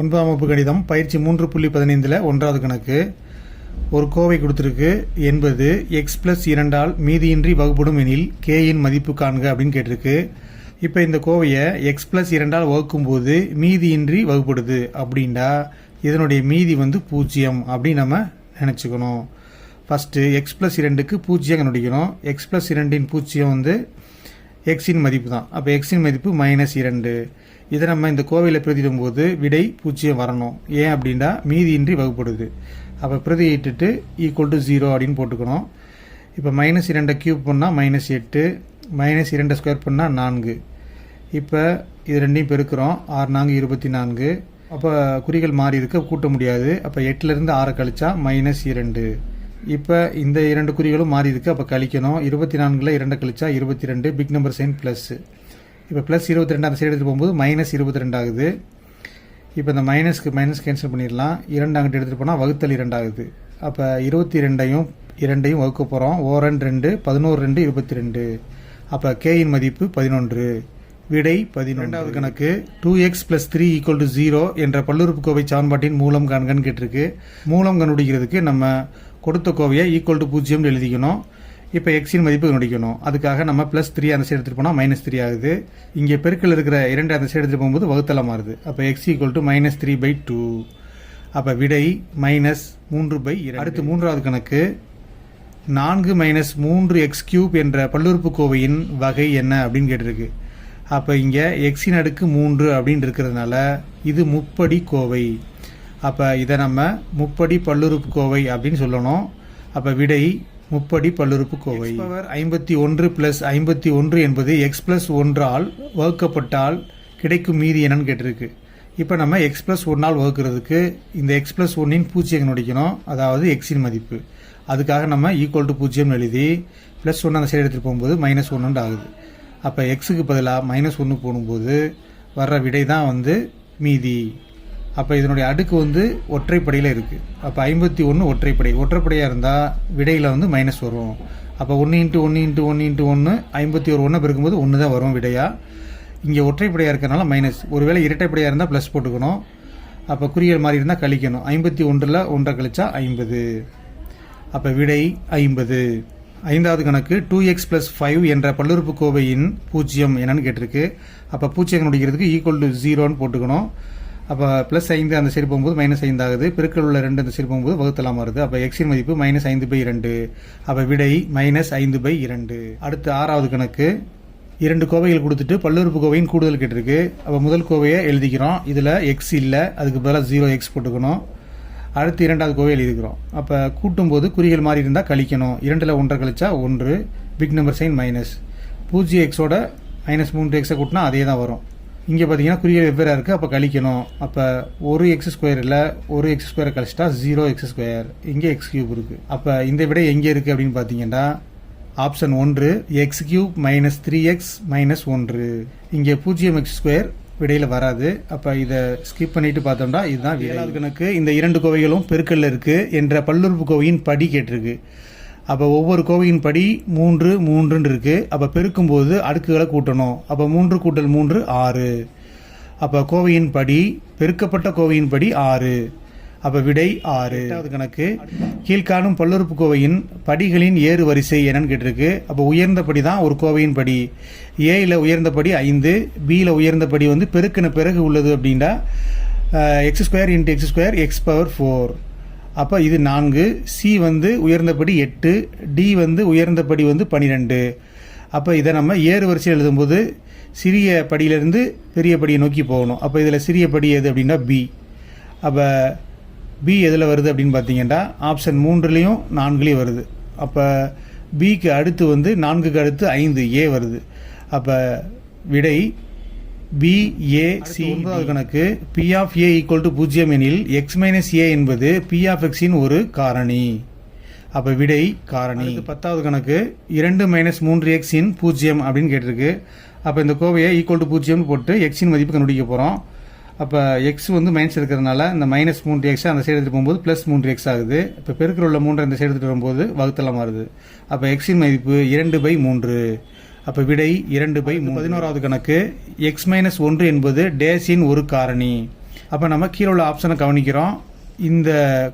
ஒன்பதாம் வகுப்பு கணிதம் பயிற்சி மூன்று புள்ளி பதினைந்தில் ஒன்றாவது கணக்கு. ஒரு கோவை கொடுத்துருக்கு. என்பது எக்ஸ் ப்ளஸ் இரண்டால் மீதியின்றி வகுப்படும் எனில் கேயின் மதிப்பு காண்க அப்படின்னு கேட்டிருக்கு. இப்போ இந்த கோவையை எக்ஸ் ப்ளஸ் இரண்டால் வகுக்கும்போது மீதியின்றி வகுப்படுது அப்படின்னா இதனுடைய மீதி வந்து பூஜ்ஜியம் அப்படின்னு நம்ம நினச்சிக்கணும். ஃபஸ்ட்டு எக்ஸ் ப்ளஸ் இரண்டுக்கு பூஜ்ஜியம் கண்டுபிடிக்கணும். எக்ஸ் ப்ளஸ் இரண்டின் பூஜ்ஜியம் வந்து எக்ஸின் மதிப்பு தான். அப்போ எக்ஸின் மதிப்பு மைனஸ் இரண்டு. இதை நம்ம இந்த கோவையில் பிரதிடும் போது விடை பூஜ்ஜியம் வரணும். ஏன் அப்படின்னா மீதியின்றி வகுப்படுது. அப்போ பிரதியிட்டுட்டு ஈக்குவல் டு ஜீரோ அப்படின்னு போட்டுக்கணும். இப்போ மைனஸ் இரண்டை கியூப் பண்ணால் மைனஸ் எட்டு மைனஸ் இரண்டை ஸ்கொயர் பண்ணால் நான்கு. இப்போ இது ரெண்டையும் பெருக்கிறோம். ஆறு நான்கு இருபத்தி நான்கு. அப்போ குறிகள் மாறி இருக்க கூட்ட முடியாது. அப்போ எட்டுலேருந்து ஆறை கழிச்சா மைனஸ் இரண்டு. இப்போ இந்த இரண்டு குறிகளும் மாறி இருக்கு. அப்போ கழிக்கணும். இருபத்தி நான்கில் இரண்டை கழிச்சா இருபத்தி ரெண்டு. பிக் நம்பர் சைன் ப்ளஸ்ஸு இப்போ ப்ளஸ் இருபத்தி ரெண்டு அந்த சைடு எடுத்துகிட்டு போகும்போது மைனஸ் இருபத்தி ரெண்டு ஆகுது. இப்போ இந்த மைனஸ்க்கு மைனஸ் கேன்சல் பண்ணிடலாம். இரண்டு அங்கிட்டு எடுத்துகிட்டு போனால் வகுத்தல் இரண்டு ஆகுது. அப்போ இருபத்தி ரெண்டையும் இரண்டையும் வகுக்க போகிறோம் ஓரன் ரெண்டு பதினோரு ரெண்டு இருபத்தி ரெண்டு அப்போ கேயின் மதிப்பு பதினொன்று. விடை பதினொன்றாவது கணக்கு. Two x plus three equal to zero என்ற பல்லுறுப்புக்கோவை சமன்பாட்டின் மூலம் காண்கன்னு கேட்டிருக்கு. மூலம் கண்டுபிடிக்கிறதுக்கு நம்ம கொடுத்த கோவையை ஈக்குவல் டு பூஜ்ஜியம் எழுதிக்கணும். இப்போ எக்ஸின் மதிப்பு கண்டுபிடிக்கணும் அதுக்காக நம்ம ப்ளஸ் த்ரீ அந்த சைடு எடுத்துகிட்டு போனால் மைனஸ் த்ரீ ஆகுது. இங்கே பெருக்கில் இருக்கிற இரண்டு அந்த சைடு எடுத்துகிட்டு போகும்போது வகுத்தலாம் மாறுது. அப்போ x equal to minus three by two அப்போ விடை மைனஸ் மூன்று பை அடுத்து மூன்றாவது கணக்கு. நான்கு மைனஸ் மூன்று எக்ஸ் கியூப் என்ற பல்லுறுப்புக்கோவையின் வகை என்ன அப்படின்னு கேட்டிருக்கு. அப்போ இங்கே எக்ஸின் அடுக்கு மூன்று அப்படின்னு இருக்கிறதுனால இது முப்படி கோவை. அப்போ இதை நம்ம முப்படி பல்லுறுப்புக்கோவை அப்படின்னு சொல்லணும். அப்போ விடை முப்படி பல்லுறுப்புக்கோவை. பவர் ஐம்பத்தி ஒன்று பிளஸ் ஐம்பத்தி ஒன்று என்பது எக்ஸ் பிளஸ் ஒன்றால் வகுக்கப்பட்டால் கிடைக்கும் மீதி என்னன்னு கேட்டிருக்கு. இப்போ நம்ம எக்ஸ் பிளஸ் ஒன்றால் வகுக்கிறதுக்கு இந்த எக்ஸ் பிளஸ் ஒன்னின் பூஜ்ஜியம் கண்டுபிடிக்கணும் அதாவது எக்ஸின் மதிப்பு. அதுக்காக நம்ம ஈக்குவல் டு பூஜ்ஜியம் எழுதி ப்ளஸ் ஒன்று அந்த சைடு எடுத்துகிட்டு போகும்போது மைனஸ் ஒன்று ஆகுது. அப்போ எக்ஸுக்கு பதிலாக மைனஸ் ஒன்று போடும்போது வர்ற விடை தான் வந்து மீதி. அப்போ இதனுடைய அடுக்கு வந்து ஒற்றைப்படையில் இருக்குது அப்போ ஐம்பத்தி ஒன்று ஒற்றைப்படை. ஒற்றைப்படையாக இருந்தால் விடையில் வந்து மைனஸ் வரும். அப்போ ஒன்று இன்ட்டு ஒன்று இன்ட்டு ஒன்று இன்ட்டு ஒன்று ஐம்பத்தி ஒரு ஒன்றை பெருக்கும்போது ஒன்று தான் வரும் விடையாக இங்கே ஒற்றைப்படையாக இருக்கிறனால மைனஸ் ஒருவேளை இரட்டைப்படையாக இருந்தால் ப்ளஸ் போட்டுக்கணும். அப்போ குறியல் மாதிரி இருந்தால் கழிக்கணும். ஐம்பத்தி ஒன்றில் ஒன்றை கழிச்சா ஐம்பது. அப்போ விடை ஐம்பது. ஐந்தாவது கணக்கு டூ எக்ஸ் ப்ளஸ் ஃபைவ் என்ற பல்லுறுப்புக்கோவையின் பூஜ்ஜியம் என்னன்னு கேட்டிருக்கு. அப்போ பூஜ்ஜியம் கண்டுபிடிக்கிறதுக்கு ஈக்குவல் டு ஜீரோன்னு போட்டுக்கணும். அப்போ ப்ளஸ் ஐந்து அந்த சைடு போகும்போது மைனஸ் ஐந்து ஆகுது. பெருக்கல் உள்ள ரெண்டு அந்த சைடு போகும்போது வகுத்தலாம் வருது. அப்போ எக்ஸின் மதிப்பு மைனஸ் ஐந்து பை இரண்டு. அப்போ விடை மைனஸ் ஐந்து பை இரண்டு. அடுத்து ஆறாவது கணக்கு. இரண்டு கோவைகள் கொடுத்துட்டு பல்லுறுப்பு கோவையும் கூடுதல் கேட்டிருக்கு. அப்போ முதல் கோவையை எழுதிக்கிறோம். இதில் எக்ஸ் இல்லை. அதுக்கு பதிலாக ஜீரோ எக்ஸ் போட்டுக்கணும். அடுத்து இரண்டாவது கோவை எழுதிக்கிறோம். அப்போ கூட்டும்போது குறிகள் மாறி இருந்தால் கழிக்கணும். இரண்டில் ஒன்றை கழிச்சா ஒன்று. பிக் நம்பர் சைன் மைனஸ் பூஜ்ஜியம் எக்ஸோட மைனஸ் மூன்று எக்ஸை கூட்டினா அதே தான் வரும். இங்கே பார்த்தீங்கன்னா குறிகள் வெவ்வேறாக இருக்குது அப்போ கழிக்கணும். அப்போ ஒரு எக்ஸ் ஸ்கொயர் இல்லை ஒரு எக்ஸ் ஸ்கொயரை கழிச்சிட்டா ஜீரோ எக்ஸ் ஸ்கொயர் இங்கே எக்ஸ் கியூப் இருக்குது அப்போ இந்த விடை எங்கே இருக்குது அப்படின்னு பார்த்தீங்கன்னா ஆப்ஷன் ஒன்று x cube minus three x minus ஒன்று. இங்கே பூஜ்ஜியம் எக்ஸ் ஸ்கொயர் விடையில் வராது. அப்போ இதை ஸ்கிப் பண்ணிட்டு பார்த்தோம்னா இதுதான் ஏழாவது கணக்கு. இந்த இரண்டு கோவைகளும் பெருக்கல்ல இருக்கு என்ற பல்லுறுப்பு கோவையின் படி கேட்டிருக்கு. அப்போ ஒவ்வொரு கோவையின் படி மூன்று மூன்றுன்னு இருக்குது அப்போ பெருக்கும்போது அடுக்குகளை கூட்டணும். அப்போ மூன்று கூட்டல் மூன்று ஆறு. அப்போ கோவையின் படி பெருக்கப்பட்ட கோவையின் படி ஆறு. அப்போ விடை ஆறு. எட்டாவது கணக்கு. கீழ்காணும் பல்லுறுப்புக்கோவையின் படிகளின் ஏறு வரிசை என்னன்னு கேட்டிருக்கு. அப்போ உயர்ந்தபடி தான் ஒரு கோவையின் படி. ஏயில் உயர்ந்தபடி ஐந்து பியில் உயர்ந்தபடி வந்து பெருக்கின பிறகு உள்ளது அப்படின்னா x square into x square x power four அப்போ இது நான்கு சி வந்து உயர்ந்தபடி எட்டு டி வந்து உயர்ந்தபடி வந்து பன்னிரெண்டு அப்போ இதை நம்ம ஏறு வரிசையில் எழுதும்போது சிறிய படியிலிருந்து பெரிய படியை நோக்கி போகணும். அப்போ இதில் சிறிய படி எது அப்படின்னா பி அப்போ பி எதில் வருது அப்படின்னு பார்த்தீங்கன்னா ஆப்ஷன் மூன்றுலேயும் நான்குலேயும் வருது. அப்போ பிக்கு அடுத்து வந்து நான்குக்கு அடுத்து ஐந்து ஏ வருது. அப்போ விடை பி ஏ சி ஒன்பதாவது கணக்கு. B of a equal to பூஜ்ஜியம் எனில் எக்ஸ் மைனஸ் ஏ என்பது பி ஆஃப் எக்ஸின் ஒரு காரணி. அப்போ விடை காரணி. பத்தாவது கணக்கு. இரண்டு மைனஸ் மூன்று எக்ஸின் பூஜ்ஜியம் அப்படின்னு கேட்டிருக்கு. அப்போ இந்த கோவையை ஈக்குவல் டு பூஜ்ஜியம்னு போட்டு எக்ஸின் மதிப்பு கண்டுபிடிக்க போகிறோம் அப்போ எக்ஸ் வந்து மைனஸ் இருக்கிறதுனால இந்த மைனஸ் மூன்று எக்ஸ் அந்த சைடு எடுத்துட்டு போகும்போது ப்ளஸ் மூன்று எக்ஸ் ஆகுது. இப்போ பெருக்கில் உள்ள மூன்று அந்த சைடு எடுத்துட்டு வரும்போது வகுத்தலாம் மாறுது. அப்போ எக்ஸின் மதிப்பு இரண்டு பை மூன்று. அப்போ விடை இரண்டு பை பதினோராவது கணக்கு. எக்ஸ் மைனஸ் ஒன்று என்பது டேஸின் ஒரு காரணி. அப்போ நம்ம கீழே உள்ள ஆப்ஷனை கவனிக்கிறோம். இந்த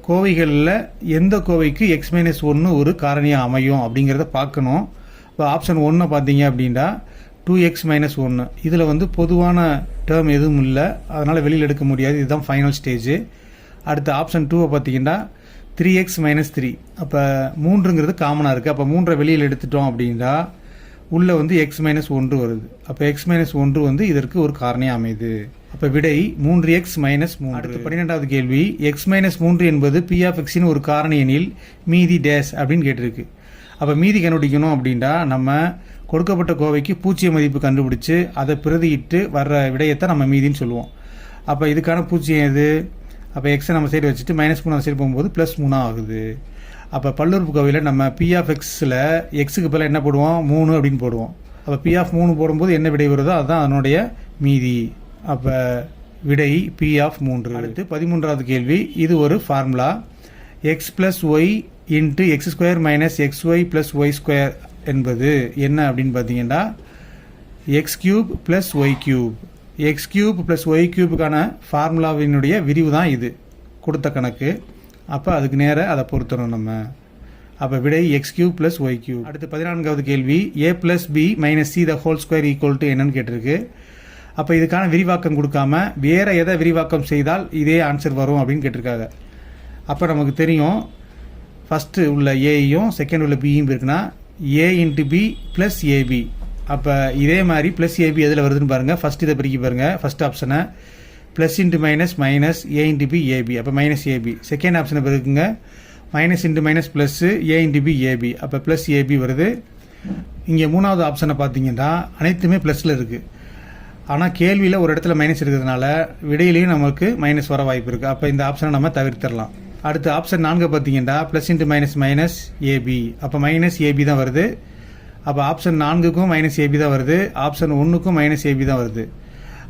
கோவைகளில் எந்த கோவைக்கு எக்ஸ் மைனஸ் ஒன்று ஒரு காரணியாக அமையும் அப்படிங்கிறத பார்க்கணும். இப்போ ஆப்ஷன் ஒன்றை பார்த்தீங்க அப்படின்னா டூ எக்ஸ் மைனஸ் ஒன்று இதில் வந்து பொதுவான டேர்ம் எதுவும் இல்லை. அதனால் வெளியில் எடுக்க முடியாது. இதுதான் ஃபைனல் ஸ்டேஜ் அடுத்த ஆப்ஷன் டூவை பார்த்தீங்கன்னா த்ரீ எக்ஸ் மைனஸ் த்ரீ அப்போ மூன்றுங்கிறது காமனாக இருக்குது அப்போ மூன்றை வெளியில் எடுத்துட்டோம் அப்படின்னா உள்ளே வந்து எக்ஸ் மைனஸ் ஒன்று வருது. அப்போ எக்ஸ் மைனஸ் ஒன்று வந்து இதற்கு ஒரு காரணியாக அமையுது அப்போ விடை மூன்று எக்ஸ் மைனஸ் மூன்று. அடுத்து பன்னிரெண்டாவது கேள்வி எக்ஸ் மைனஸ் மூன்று என்பது பி ஆஃப் எக்ஸின் ஒரு காரணி எனில் மீதி டேஸ் அப்படின்னு கேட்டிருக்கு. அப்போ மீதி கண்டுபிடிக்கணும் அப்படின்னா நம்ம கொடுக்கப்பட்ட கோவைக்கு பூச்சிய மதிப்பு கண்டுபிடிச்சு அதை பிரதியிட்டு வர்ற விடயத்தை நம்ம மீதின்னு சொல்லுவோம். அப்போ இதுக்கான பூச்சியம் எது? அப்போ எக்ஸை நம்ம சைடு வச்சுட்டு மைனஸ் மூணு சைடு போகும்போது ப்ளஸ் மூணாக ஆகுது. அப்போ பல்லுறுப்பு கோவையில் நம்ம பிஆஃப் எக்ஸில் எக்ஸுக்கு பதிலாக என்ன போடுவோம்? மூணு அப்படின்னு போடுவோம். அப்போ பிஎஃப் மூணு போடும்போது என்ன விடை வருதோ அதுதான் அதனுடைய மீதி. அப்போ விடை பி ஆஃப் மூன்று. அடுத்து பதிமூன்றாவது கேள்வி. இது ஒரு formula x plus y into x square minus x y plus y square என்பது என்ன அப்படின்னு பார்த்தீங்கன்னா x cube plus y cube x cube plus y கியூபுக்கான ஃபார்முலாவினுடைய விரிவு தான் இது. கொடுத்த கணக்கு. அப்போ அதுக்கு நேராக அதை பொருத்தணும் நம்ம. அப்போ விடை x cube plus y cube அடுத்து பதினான்காவது கேள்வி a plus b minus c the whole square equal to என்னன்னு கேட்டிருக்கு. அப்போ இதுக்கான விரிவாக்கம் கொடுக்காம வேற எதை விரிவாக்கம் செய்தால் இதே ஆன்சர் வரும் அப்படின்னு கேட்டிருக்காங்க. அப்போ நமக்கு தெரியும் ஃபஸ்ட்டு உள்ள ஏயும் செகண்ட் உள்ள பியும் இருக்குன்னா a into b plus ab அப்போ இதே மாதிரி ப்ளஸ் ஏபி எதில் வருதுன்னு பாருங்கள் ஃபஸ்ட் இதை பிரிக்க பாருங்கள் ஃபஸ்ட் ஆப்ஷனை plus into minus minus a into b ab அப்போ மைனஸ் ஏபி செகண்ட் ஆப்ஷனை பிறகுங்க minus into minus plus a into b ab அப்போ ப்ளஸ் ஏபி வருது. இங்கே மூணாவது ஆப்ஷனை பார்த்தீங்கன்னா அனைத்துமே ப்ளஸில் இருக்குது ஆனால் கேள்வியில் ஒரு இடத்துல மைனஸ் இருக்கிறதுனால விடையிலையும் நமக்கு மைனஸ் வர வாய்ப்பு இருக்குது அப்போ இந்த ஆப்ஷனை நம்ம தவிர்த்திடலாம். அடுத்து ஆப்ஷன் நான்கு பார்த்தீங்கன்னா plus into minus minus ab அப்போ மைனஸ் ஏபி தான் வருது. அப்போ ஆப்ஷன் நான்குக்கும் மைனஸ் ஏபி தான் வருது. ஆப்ஷன் ஒன்றுக்கும் மைனஸ் ஏபி தான் வருது.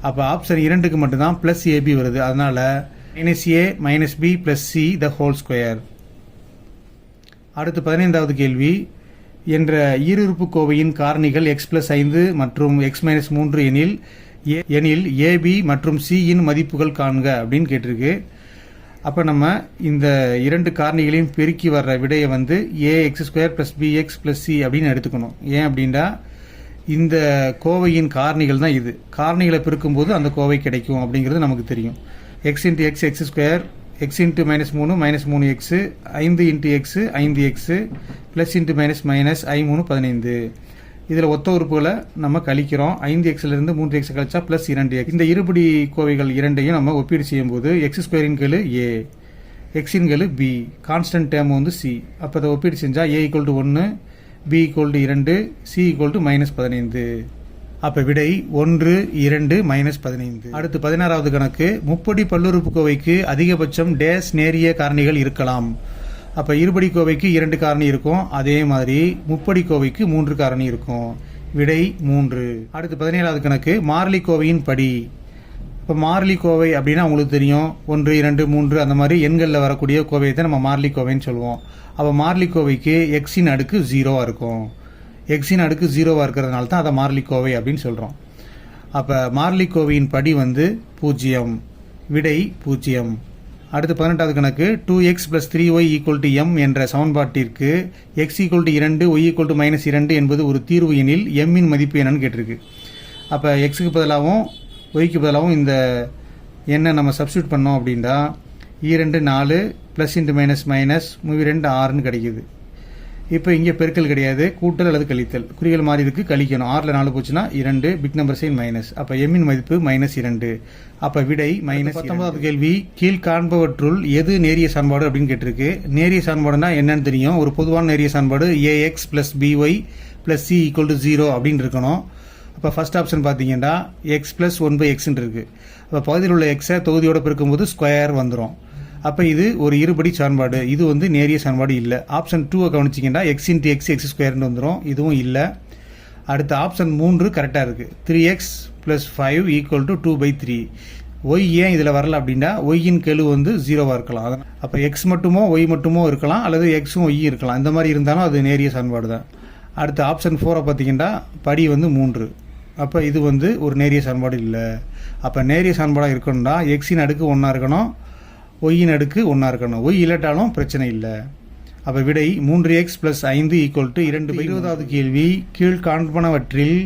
அப்போ ஆப்ஷன் இரண்டுக்கு மட்டும்தான் ப்ளஸ் ஏபி வருது. அதனால் minus a minus b plus c the whole square அடுத்து பதினைந்தாவது கேள்வி. என்ற ஈருறுப்பு கோவையின் காரணிகள் எக்ஸ் பிளஸ் ஐந்து மற்றும் எக்ஸ் மைனஸ் மூன்று எனில் எனில் ஏபி மற்றும் சியின் மதிப்புகள் காண்க அப்படின்னு கேட்டிருக்கு. அப்போ நம்ம இந்த இரண்டு காரணிகளையும் பெருக்கி வர்ற விடையை வந்து a x square plus b x plus c அப்படின்னு எடுத்துக்கணும். ஏன் அப்படின்னா இந்த கோவையின் காரணிகள் தான் இது. காரணிகளை பெருக்கும்போது அந்த கோவை கிடைக்கும் அப்படிங்கிறது நமக்கு தெரியும். X into x x square x into minus மூணு மைனஸ் மூணு எக்ஸு ஐந்து இன்ட்டு எக்ஸு ஐந்து x plus into minus minus ஐ மூணு பதினைந்து. இதில் ஒத்த உறுப்புகளை நம்ம கழிக்கிறோம். ஐந்து எக்ஸ்லேருந்து மூன்று எக்ஸ் கழிச்சா ப்ளஸ் இரண்டு எக்ஸ் இந்த இருபடி கோவைகள் இரண்டையும் நம்ம ஒப்பீடு செய்யும்போது எக்ஸ் ஸ்கொயரின் கீழ் ஏ எக்ஸின் கீழ் பி கான்ஸ்டன்ட் டேம் வந்து சி அப்போ அதை ஒப்பீடு செஞ்சால் ஏ ஈக்குவல் டு ஒன்று பி ஈக்குவல்டு இரண்டு சி ஈக்குவல்டு மைனஸ் பதினைந்து. அப்போ விடை ஒன்று இரண்டு மைனஸ் பதினைந்து. அடுத்து பதினாறாவது கணக்கு முப்படி பல்லுறுப்புக்கோவைக்கு அதிகபட்சம் டேஸ் நேரிய காரணிகள் இருக்கலாம். அப்போ இருபடி கோவைக்கு இரண்டு காரணி இருக்கும் அதே மாதிரி முப்படி கோவைக்கு மூன்று காரணி இருக்கும். விடை மூன்று. அடுத்து பதினேழாவது கணக்கு மாறிலி கோவையின் படி. இப்போ மார்லி கோவை அப்படின்னா உங்களுக்கு தெரியும். ஒன்று இரண்டு மூன்று அந்த மாதிரி எண்களில் வரக்கூடிய கோவையை தான் நம்ம மார்லி கோவைன்னு சொல்லுவோம். அப்போ மார்லி கோவைக்கு எக்ஸின் அடுக்கு ஜீரோவாக இருக்கும். எக்ஸின் அடுக்கு ஜீரோவாக இருக்கிறதுனால தான் அதை மார்லி கோவை அப்படின்னு சொல்கிறோம் அப்போ மார்லி கோவையின் படி வந்து பூஜ்ஜியம் விடை பூஜ்ஜியம். அடுத்து பதினெட்டாவது கணக்கு two x plus three y equal to m என்ற சமன்பாட்டிற்கு எக்ஸ் ஈக்குவல் டு இரண்டு ஒய் ஈக்குவல் டு மைனஸ் இரண்டு என்பது ஒரு தீர்வு எனில் எம்மின் மதிப்பு என்னன்னு கேட்டிருக்கு. அப்போ எக்ஸுக்கு பதிலாகவும் ஒய்க்கு பதிலாகவும் இந்த எண்ணை நம்ம சப்ஸ்டியூட் பண்ணோம் அப்படின்னா இரண்டு நாலு ப்ளஸ் இன்ட்டு மைனஸ் மைனஸ் மூவி ரெண்டு ஆறுன்னு கிடைக்குது. இப்போ இங்கே பெருக்கல் கிடையாது. கூட்டல் அல்லது கழித்தல். குறிகள் மாறி இருக்கு கழிக்கணும். ஆறில் நாலு போச்சுன்னா இரண்டு பிக் நம்பர் சைன் மைனஸ் அப்போ எம்மின் மதிப்பு மைனஸ் இரண்டு அப்போ விடை மைனஸ் பத்தொன்பதாவது கேள்வி கீழ் காண்பவற்றுள் எது நேரிய சான்பாடு அப்படின்னு கேட்டிருக்கு. நேரிய சான்பாடுனா என்னன்னு தெரியும். ஒரு பொதுவான நேரிய சான்பாடு a x plus b y plus c equal to zero அப்படின்னு இருக்கணும். அப்போ ஃபர்ஸ்ட் ஆப்ஷன் பார்த்தீங்கன்னா எக்ஸ் ப்ளஸ் ஒன் பை எக்ஸ்ன்னு இருக்குது அப்போ பகுதியில் உள்ள எக்ஸை தொகுதியோடு பெருக்கும்போது ஸ்கொயர் வந்துடும் அப்போ இது ஒரு இருபடி சான்பாடு இது வந்து நேரிய சான்பாடு இல்லை. ஆப்ஷன் டூவை கவனிச்சிங்கன்னா எக்ஸ் இன்ட்டு எக்ஸ் எக்ஸ் ஸ்கொயர்னு வந்துடும் இதுவும் இல்லை. அடுத்த ஆப்ஷன் மூன்று கரெக்டாக இருக்குது three x plus five equal to two by three y ஏன் இதில் வரல அப்படின்னா ஒய்யின் கெழு வந்து ஜீரோவாக இருக்கலாம். அதான். அப்போ எக்ஸ் மட்டுமோ ஒய் மட்டுமோ இருக்கலாம். அல்லது எக்ஸும் ஒய்யும் இருக்கலாம். இந்த மாதிரி இருந்தாலும் அது நேரிய சான்பாடு தான் அடுத்த ஆப்ஷன் ஃபோரை பார்த்தீங்கன்னா படி வந்து மூன்று. அப்போ இது வந்து ஒரு நேரிய சான்பாடு இல்லை. அப்போ நேரிய சமன்பாடாக இருக்கணும்னா எக்ஸின் அடுக்கு ஒன்றா இருக்கணும் ஒய்யின் அடுக்கு ஒன்றா இருக்கணும். ஒய் இல்லாட்டாலும் பிரச்சனை இல்லை. அப்போ விடை மூன்று எக்ஸ் ப்ளஸ் ஐந்து ஈக்குவல் டு இரண்டு இருபதாவது கேள்வி கீழ் காண்பனவற்றில்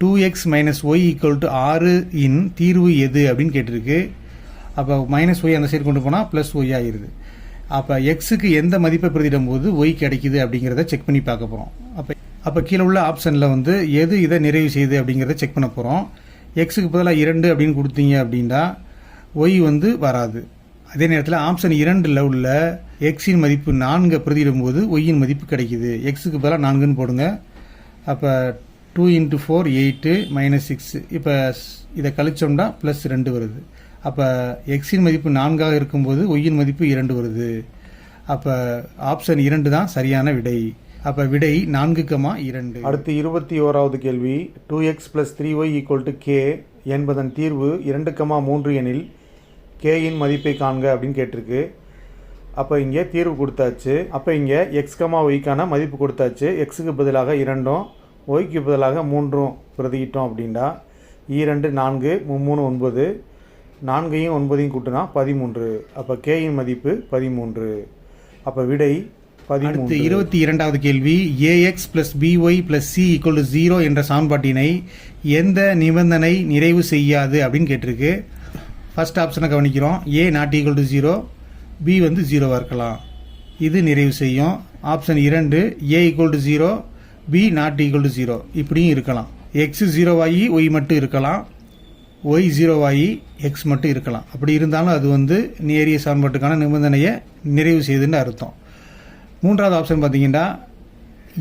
two x minus y equal to ஆறு இன் தீர்வு எது அப்படின்னு கேட்டிருக்கு. அப்போ மைனஸ் ஒய் அந்த சைடு கொண்டு போனால் ப்ளஸ் ஒய் ஆயிருது. அப்போ எக்ஸுக்கு எந்த மதிப்பை பிரதிடும் போது ஒய் கிடைக்குது அப்படிங்கிறத செக் பண்ணி பார்க்க போகிறோம் அப்போ அப்போ கீழே உள்ள ஆப்ஷனில் வந்து எது இதை நிறைவு செய்யுது அப்படிங்கிறத செக் பண்ண போகிறோம் எக்ஸுக்கு பதிலாக இரண்டு அப்படின்னு கொடுத்தீங்க அப்படின்னா ஒய் வந்து வராது. அதே நேரத்தில் ஆப்ஷன் இரண்டில் உள்ள எக்ஸின் மதிப்பு நான்கை பிரதியிடும்போது ஒய்யின் மதிப்பு கிடைக்கிது. எக்ஸுக்கு பதிலாக நான்குன்னு போடுங்க. அப்போ two into four eight minus six இப்போ இதை கழிச்சோம்னா ப்ளஸ் ரெண்டு வருது. அப்போ எக்ஸின் மதிப்பு நான்காக இருக்கும்போது ஒய்யின் மதிப்பு இரண்டு வருது. அப்போ ஆப்ஷன் இரண்டு தான் சரியான விடை. அப்போ விடை நான்கு கமா இரண்டு. அடுத்து இருபத்தி ஓராவது கேள்வி. Two x plus three y equal to k என்பதன் தீர்வு இரண்டு கமா மூன்று எனில் கேயின் மதிப்பை காண்க அப்படின்னு கேட்டிருக்கு. அப்போ இங்கே தீர்வு கொடுத்தாச்சு. அப்போ இங்கே எக்ஸ் கமா ஒய்க்கான மதிப்பு கொடுத்தாச்சு. எக்ஸுக்கு பதிலாக இரண்டும் ஒய்க்கு பதிலாக மூன்றும் பிரதிகிட்டோம் அப்படின்னா ஈரெண்டு நான்கு மும்மூணு ஒன்பது நான்கையும் ஒன்பதையும் கூட்டினா பதிமூன்று. அப்போ கேயின் மதிப்பு பதிமூன்று. அப்போ விடை அடுத்து இருபத்தி இரண்டாவது கேள்வி a x plus b y plus c equal to zero என்ற சமன்பாட்டினை எந்த நிபந்தனை நிறைவு செய்யாது அப்படின்னு கேட்டிருக்கு. ஃபர்ஸ்ட் ஆப்ஷனை கவனிக்கிறோம். A not equal to zero b வந்து ஜீரோவாக இருக்கலாம். இது நிறைவு செய்யும். ஆப்ஷன் இரண்டு a equal to zero b not equal to zero இப்படியும் இருக்கலாம். எக்ஸ் ஜீரோவாகி ஒய் மட்டும் இருக்கலாம். ஒய் ஜீரோவாகி எக்ஸ் மட்டும் இருக்கலாம். அப்படி இருந்தாலும் அது வந்து நேரிய சமன்பாட்டுக்கான நிபந்தனையை நிறைவு செய்யுதுன்னு அர்த்தம். மூன்றாவது ஆப்ஷன் பார்த்தீங்கன்னா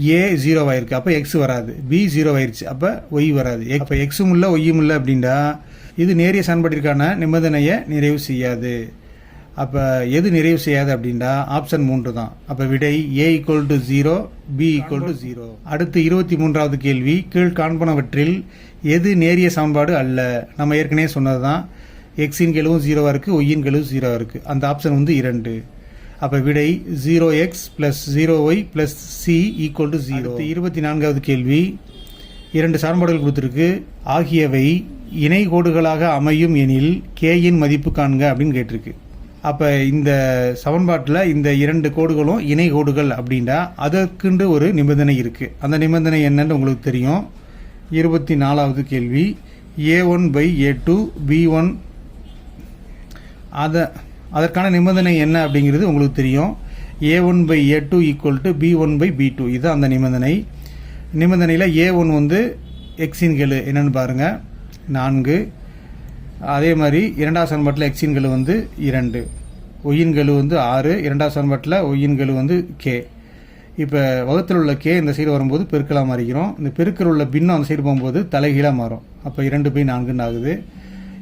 ஏ ஜீரோவாயிருக்கு அப்போ எக்ஸ் வராது. பி ஜீரோவாயிருச்சு அப்போ ஒய் வராது. அப்போ எக்ஸும் இல்லை ஒய்யும் இல்லை அப்படின்னா இது நேரிய சமன்பாட்டிற்கான நிபந்தனையை நிறைவு செய்யாது. அப்போ எது நிறைவு செய்யாது அப்படின்னா ஆப்ஷன் மூன்று தான். அப்போ விடை a equal to zero b equal to zero அடுத்து இருபத்தி மூன்றாவது கேள்வி கீழ் காண்பனவற்றில் எது நேரிய சமன்பாடு அல்ல? நம்ம ஏற்கனவே சொன்னது தான் எக்ஸின் கெழுவும் ஜீரோவாக இருக்குது ஒய்யின் கெழுவும் ஜீரோவாக இருக்குது அந்த ஆப்ஷன் வந்து இரண்டு. அப்போ விடை zero x plus zero y plus c equal to zero இருபத்தி நான்காவது கேள்வி. இரண்டு சமன்பாடுகள் கொடுத்துருக்கு. ஆகியவை இணை கோடுகளாக அமையும் எனில் கேயின் மதிப்பு காண்க அப்படின்னு கேட்டிருக்கு. அப்போ இந்த சமன்பாட்டில் இந்த இரண்டு கோடுகளும் இணை கோடுகள் அப்படின்னா அதற்குண்டு ஒரு நிபந்தனை இருக்குது அந்த நிபந்தனை என்னன்னு உங்களுக்கு தெரியும். இருபத்தி நாலாவது கேள்வி. A one by a two b one அதை அதற்கான நிபந்தனை என்ன அப்படிங்கிறது உங்களுக்கு தெரியும். A one by a two equal to b one by b two இதுதான் அந்த நிபந்தனை. நிபந்தனையில் ஏ ஒன் வந்து எக்ஸின் கெழு. என்னன்னு பாருங்கள் நான்கு. அதே மாதிரி இரண்டாவது சமன்பாட்டில் எக்ஸின் கெழு வந்து இரண்டு. ஒய்யின் கெழு வந்து ஆறு. இரண்டாவது சமன்பாட்டில் ஒய்யின் கெழு வந்து கே இப்போ வகுத்தில் உள்ள கே இந்த சைடு வரும்போது பெருக்கலாக மாறிக்கிறோம். இந்த பெருக்கில் உள்ள பின்னம் அந்த சைடு போகும்போது தலைகீழாக மாறும். அப்போ இரண்டு பை நான்குன்னு ஆகுது.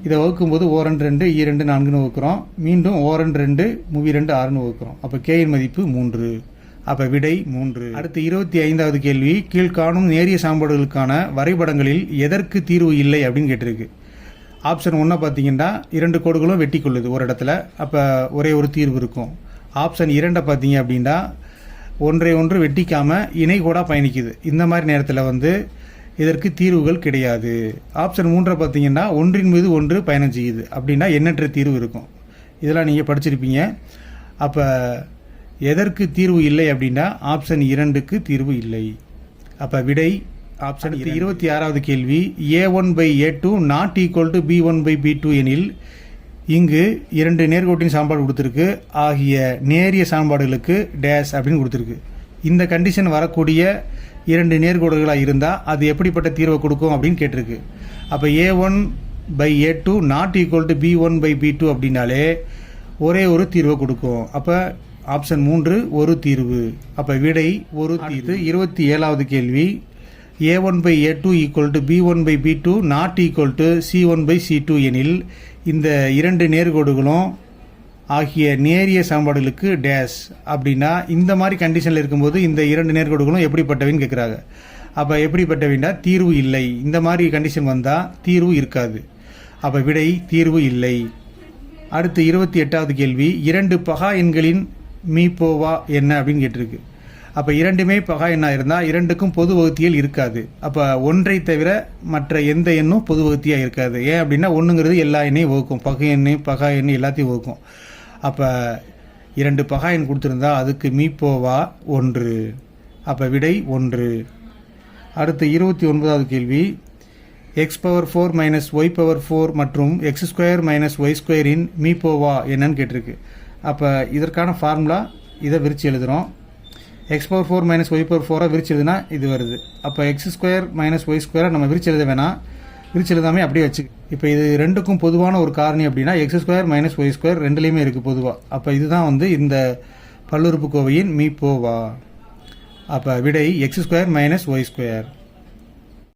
இதை வகுக்கும்போது ஓரன் ரெண்டு ஈ e ரெண்டு நான்குன்னு வகுக்கிறோம். மீண்டும் ஓரண்டு ரெண்டு மூவி ரெண்டு ஆறுன்னு வகுக்கிறோம். அப்போ கேயின் மதிப்பு மூன்று. அப்போ விடை மூன்று. அடுத்து இருபத்தி ஐந்தாவது கேள்வி கீழ்காணும் நேரிய சாம்பாடுகளுக்கான வரைபடங்களில் எதற்கு தீர்வு இல்லை அப்படின்னு கேட்டிருக்கு. ஆப்ஷன் ஒன்றை பார்த்தீங்கன்னா இரண்டு கோடுகளும் வெட்டி கொள்ளுது ஒரு இடத்துல. அப்போ ஒரே ஒரு தீர்வு இருக்கும். ஆப்ஷன் இரண்டை பார்த்தீங்க அப்படின்னா ஒன்றை ஒன்று வெட்டிக்காமல் இணை கூட பயணிக்குது. இந்த மாதிரி நேரத்தில் வந்து இதற்கு தீர்வுகள் கிடையாது. ஆப்ஷன் மூன்றை பார்த்தீங்கன்னா ஒன்றின் மீது ஒன்று பயணம் செய்யுது. அப்படின்னா எண்ணற்ற தீர்வு இருக்கும். இதெல்லாம் நீங்கள் படிச்சிருப்பீங்க. அப்போ எதற்கு தீர்வு இல்லை அப்படின்னா ஆப்ஷன் இரண்டுக்கு தீர்வு இல்லை. அப்போ விடை ஆப்ஷன் இருபத்தி ஆறாவது கேள்வி. A one by a two not equal to b one by b two எனில் இங்கு இரண்டு நேர்கோட்டின் சாம்பாடு கொடுத்துருக்கு. ஆகிய நேரிய சாம்பாடுகளுக்கு டேஸ் அப்படின்னு கொடுத்துருக்கு. இந்த கண்டிஷன் வரக்கூடிய இரண்டு நேர்கோடுகளாக இருந்தால் அது எப்படிப்பட்ட தீர்வை கொடுக்கும் அப்படின்னு கேட்டிருக்கு. அப்போ a one by a two not equal to b one by b two அப்படின்னாலே ஒரே ஒரு தீர்வை கொடுக்கும். அப்போ ஆப்ஷன் மூன்று ஒரு தீர்வு. அப்போ விடை ஒரு தீர்வு. இருபத்தி ஏழாவது கேள்வி. A one by a two equal to b one by b two not equal to c one by c two எனில் இந்த இரண்டு நேர்கோடுகளும் ஆகிய நேரிய சமன்பாடுகளுக்கு டேஸ் அப்படின்னா இந்த மாதிரி கண்டிஷனில் இருக்கும்போது இந்த இரண்டு நேர்கோடுகளும் எப்படிப்பட்டவைன்னு கேட்குறாங்க அப்போ எப்படிப்பட்டவைன்னா தீர்வு இல்லை. இந்த மாதிரி கண்டிஷன் வந்தால் தீர்வு இருக்காது. அப்போ விடை தீர்வு இல்லை. அடுத்து இருபத்தி எட்டாவது கேள்வி இரண்டு பகா எண்களின் மீப்போவா என்ன அப்படின்னு கேட்டிருக்கு. அப்போ இரண்டுமே பகா எண்ணாக இருந்தால் இரண்டுக்கும் பொது வகுத்தியல் இருக்காது. அப்போ ஒன்றை தவிர மற்ற எந்த எண்ணும் பொது வகுத்தியாக இருக்காது. ஏன் அப்படின்னா ஒன்றுங்கிறது எல்லா எண்ணையும் வகுக்கும். பகை எண்ணு பகா எண்ணு எல்லாத்தையும் வகுக்கும். அப்போ இரண்டு பகாயன் கொடுத்துருந்தா அதுக்கு மீப்போவா ஒன்று. அப்போ விடை ஒன்று. அடுத்து இருபத்தி ஒன்பதாவது கேள்வி. X power four minus y power four மற்றும் எக்ஸ் ஸ்கொயர் மைனஸ் ஒய் ஸ்கொயரின் மீப்போவா என்னன்னு கேட்டிருக்கு. அப்போ இதற்கான ஃபார்முலா இதை விரித்து எழுதுகிறோம் x power four minus y power ஃபோராக விரிச்சு எழுதுனா இது வருது. அப்போ எக்ஸ் ஸ்கொயர் மைனஸ் ஒய் ஸ்கொயராக நம்ம விரிச்சு எழுத வேணாம். விரிச்சு எழுதாமே அப்படியே வச்சு. இப்போ இது ரெண்டுக்கும் பொதுவான ஒரு காரணி அப்படின்னா x square minus y square ரெண்டுலேயுமே இருக்குது பொதுவாக அப்போ இதுதான் வந்து இந்த பல்லுறுப்புக்கோவையின் போவா அப்போ விடை x square minus y square